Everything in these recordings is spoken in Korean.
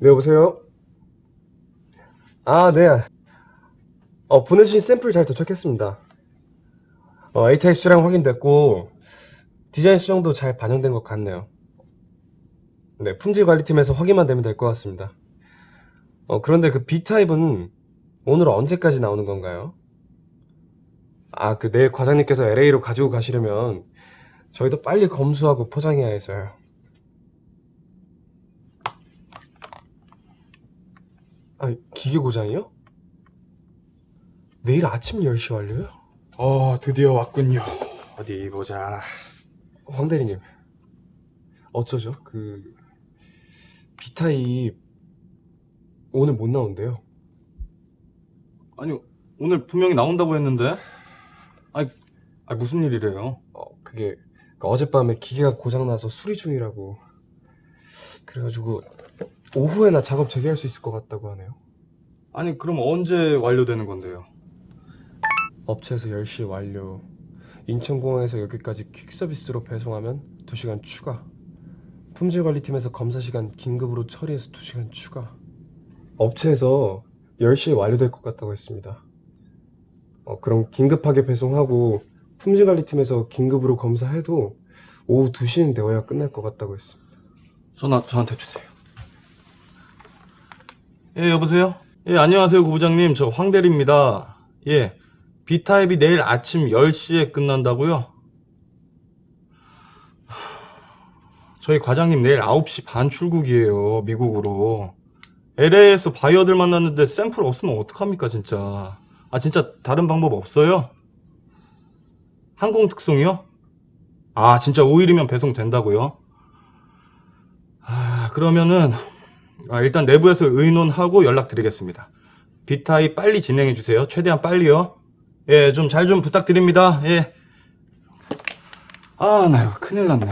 네, 여보세요? 아, 네. 어, 보내주신 샘플 잘 도착했습니다. 어, A타입 수량 확인됐고, 디자인 수정도 잘 반영된 것 같네요. 네, 품질 관리팀에서 확인만 되면 될 것 같습니다. 어, 그런데 그 B타입은 오늘 언제까지 나오는 건가요? 아, 그 내일 과장님께서 LA로 가지고 가시려면 저희도 빨리 검수하고 포장해야 해서요. 아, 기계 고장이요? 내일 아침 10시 완료요? 어, 드디어 왔군요. 어디 보자. 황 대리님, 어쩌죠? 그, B타입, 오늘 못 나온대요. 아니, 오늘 분명히 나온다고 했는데? 아니, 아니, 무슨 일이래요? 어, 그게, 그 어젯밤에 기계가 고장나서 수리 중이라고. 그래가지고, 오후에나 작업 재개할 수 있을 것 같다고 하네요. 아니, 그럼 언제 완료되는 건데요? 업체에서 10시 완료. 인천공항에서 여기까지 퀵 서비스로 배송하면 2시간 추가. 품질관리팀에서 검사 시간 긴급으로 처리해서 2시간 추가. 업체에서 10시에 완료될 것 같다고 했습니다. 어, 그럼 긴급하게 배송하고 품질관리팀에서 긴급으로 검사해도 오후 2시는 되어야 끝날 것 같다고 했습니다. 전화 저한테 주세요. 예, 여보세요? 예, 안녕하세요, 구부장님. 저 황대리입니다. 예, B타입이 내일 아침 10시에 끝난다고요? 저희 과장님 내일 9시 반 출국이에요, 미국으로. LA에서 바이어들 만났는데 샘플 없으면 어떡합니까, 진짜. 아, 진짜 다른 방법 없어요? 항공 특송이요? 아, 진짜 5일이면 배송된다고요? 아, 그러면은, 아, 일단 내부에서 의논하고 연락드리겠습니다. 비타입 빨리 진행해 주세요. 최대한 빨리요. 예, 좀 잘 좀 부탁드립니다. 예. 아, 나 이거 큰일 났네.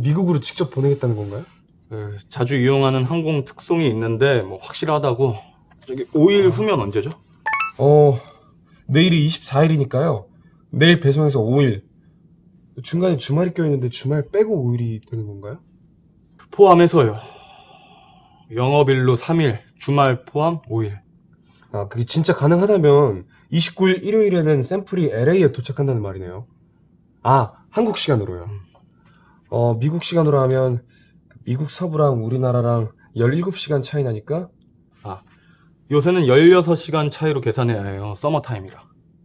미국으로 직접 보내겠다는 건가요? 예, 자주 이용하는 항공 특송이 있는데, 뭐, 확실하다고. 저기, 5일 후면 언제죠? 어, 내일이 24일이니까요. 내일 배송해서 5일. 중간에 주말이 껴있는데 주말 빼고 5일이 되는 건가요? 포함해서요. 영업일로 3일, 주말 포함 5일. 아, 그게 진짜 가능하다면 29일 일요일에는 샘플이 LA에 도착한다는 말이네요. 아, 한국 시간으로요. 음. 어, 미국 시간으로 하면 미국 서부랑 우리나라랑 17시간 차이 나니까 아, 요새는 16시간 차이로 계산해야 해요. 서머타임이라.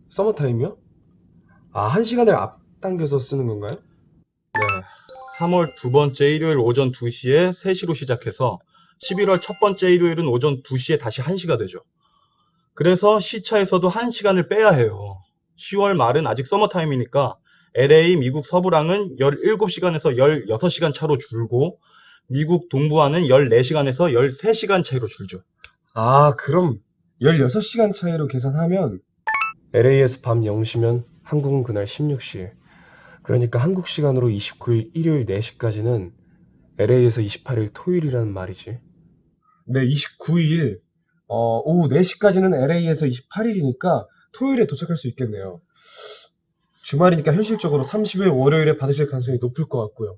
서머타임이요? 아, 한 시간을 앞당겨서 쓰는 건가요? 네. 3월 두 번째 일요일 오전 2시에 3시로 시작해서 11월 첫 번째 일요일은 오전 2시에 다시 1시가 되죠. 그래서 시차에서도 1시간을 빼야 해요. 10월 말은 아직 서머타임이니까 LA 미국 서부랑은 17시간에서 16시간 차로 줄고 미국 동부와는 14시간에서 13시간 차이로 줄죠. 아, 그럼 16시간 차이로 계산하면 LA에서 밤 0시면 한국은 그날 16시. 그러니까 한국 시간으로 29일 일요일 4시까지는 LA에서 28일 토요일이라는 말이지. 네, 29일 어, 오후 4시까지는 LA에서 28일이니까 토요일에 도착할 수 있겠네요. 주말이니까 현실적으로 30일 월요일에 받으실 가능성이 높을 것 같고요.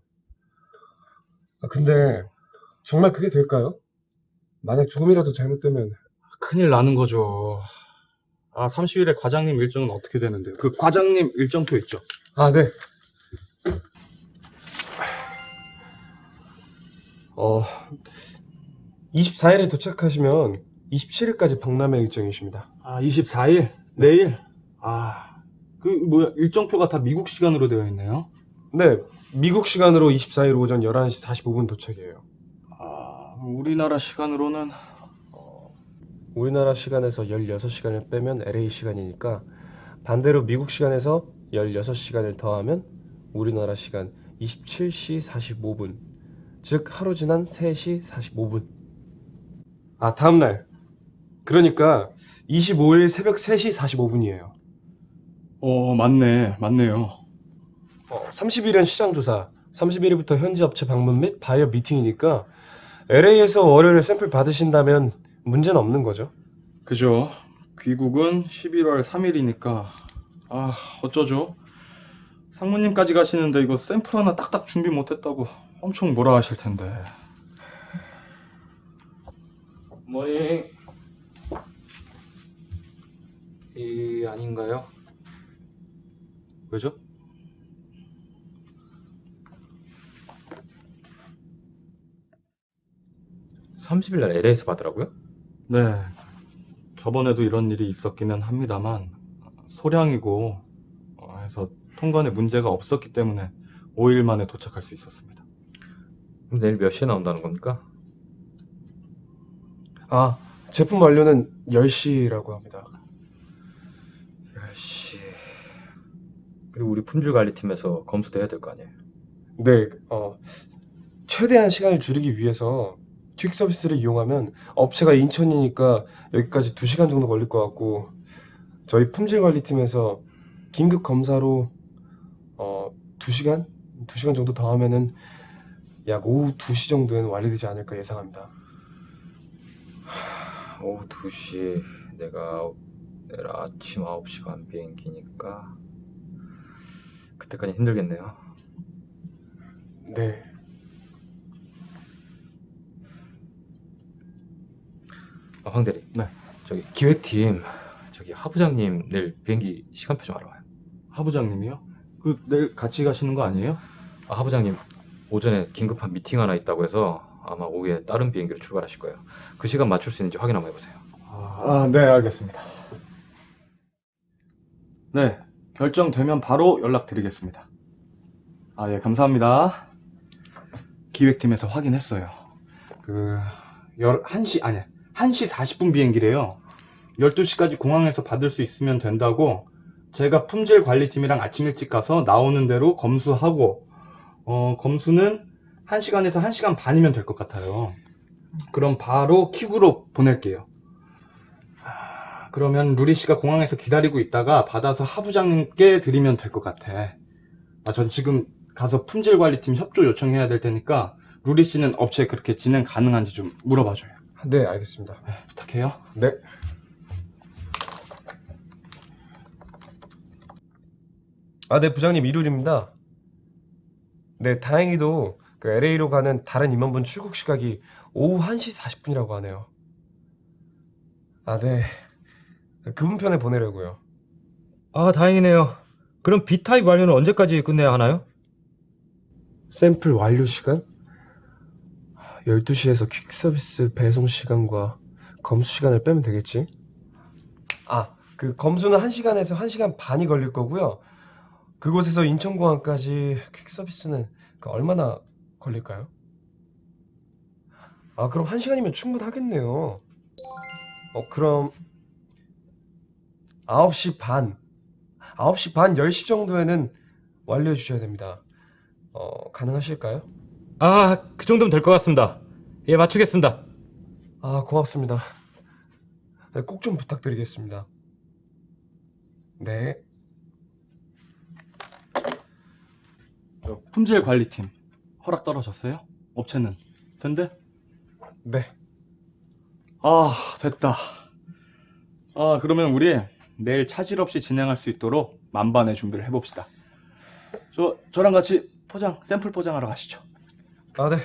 아, 근데 정말 그게 될까요? 만약 조금이라도 잘못되면 큰일 나는 거죠. 아, 30일에 과장님 일정은 어떻게 되는데요? 그 과장님 일정표 있죠? 아, 네. 어, 24일에 도착하시면 27일까지 박람회 일정이십니다. 아, 24일? 내일? 아, 그, 뭐야, 일정표가 다 미국 시간으로 되어 있네요. 네, 미국 시간으로 24일 오전 11시 45분 도착이에요. 아, 우리나라 시간으로는, 우리나라 시간에서 16시간을 빼면 LA 시간이니까 반대로 미국 시간에서 16시간을 더하면 우리나라 시간 27시 45분. 즉 하루 지난 3시 45분. 아, 다음 날. 그러니까 25일 새벽 3시 45분이에요. 어, 맞네, 맞네요. 어, 30일은 시장 조사, 31일부터 현지 업체 방문 및 바이어 미팅이니까 LA에서 월요일에 샘플 받으신다면 문제는 없는 거죠. 그죠. 귀국은 11월 3일이니까, 아, 어쩌죠? 상무님까지 가시는데 이거 샘플 하나 딱딱 준비 못 했다고 엄청 뭐라 하실 텐데. 모닝. 이 아닌가요? 왜죠? (30일) 날 LA에서 받으라고요? 네. 저번에도 이런 일이 있었기는 합니다만 소량이고 어, 해서 통관에 문제가 없었기 때문에 5일 만에 도착할 수 있었습니다. 그럼 내일 몇 시에 나온다는 겁니까? 아, 제품 완료는 10시라고 합니다. 10시. 그리고 우리 품질 관리팀에서 검수도 해야 될 거 아니에요? 네, 어, 최대한 시간을 줄이기 위해서 퀵 서비스를 이용하면 업체가 인천이니까 여기까지 2시간 정도 걸릴 것 같고 저희 품질 관리팀에서 긴급 검사로 어, 2시간? 2시간 정도 더 하면은 약 오후 2시 정도에는 완료되지 않을까 예상합니다. 오후 2시, 내가 내일 아침 9시 반 비행기니까 그때까지 힘들겠네요. 네. 아, 황 대리. 네. 저기 기획팀 저기 하부장님 내일 비행기 시간표 좀 알아봐요. 하부장님이요? 그 내일 같이 가시는 거 아니에요? 아, 하부장님 오전에 긴급한 미팅 하나 있다고 해서 아마 오후에 다른 비행기로 출발하실 거예요. 그 시간 맞출 수 있는지 확인 한번 해보세요. 아, 네, 알겠습니다. 네, 결정되면 바로 연락드리겠습니다. 아, 예, 감사합니다. 기획팀에서 확인했어요. 그, 1시, 아니, 1시 40분 비행기래요. 12시까지 공항에서 받을 수 있으면 된다고 제가 품질 관리팀이랑 아침 일찍 가서 나오는 대로 검수하고, 어, 검수는 1시간에서 1시간 반이면 될 것 같아요. 그럼 바로 킥으로 보낼게요. 아, 그러면 루리 씨가 공항에서 기다리고 있다가 받아서 하부장님께 드리면 될 것 같아. 아, 전 지금 가서 품질 관리팀 협조 요청해야 될 테니까 루리 씨는 업체에 그렇게 진행 가능한지 좀 물어봐줘요. 네, 알겠습니다. 네, 부탁해요. 네. 아, 네, 부장님 이룰입니다. 네, 다행히도 그 LA로 가는 다른 임원분 출국 시각이 오후 1시 40분이라고 하네요. 아, 네. 그분 편에 보내려고요. 아, 다행이네요. 그럼 B타입 완료는 언제까지 끝내야 하나요? 샘플 완료 시간? 12시에서 퀵 서비스 배송 시간과 검수 시간을 빼면 되겠지? 아, 그 검수는 1시간에서 1시간 반이 걸릴 거고요. 그곳에서 인천공항까지 퀵 서비스는 그 얼마나 걸릴까요? 아, 그럼 1시간이면 충분하겠네요. 어, 그럼 9시 반, 9시 반, 10시 정도에는 완료해 주셔야 됩니다. 어, 가능하실까요? 아, 그 정도면 될 것 같습니다. 예, 맞추겠습니다. 아, 고맙습니다. 네, 꼭좀 부탁드리겠습니다. 네. 저 품질 관리팀 허락 떨어졌어요? 업체는 된대? 네. 아, 됐다. 아, 그러면 우리 내일 차질 없이 진행할 수 있도록 만반의 준비를 해봅시다. 저, 저랑 같이 포장, 샘플 포장하러 가시죠. 아, 네.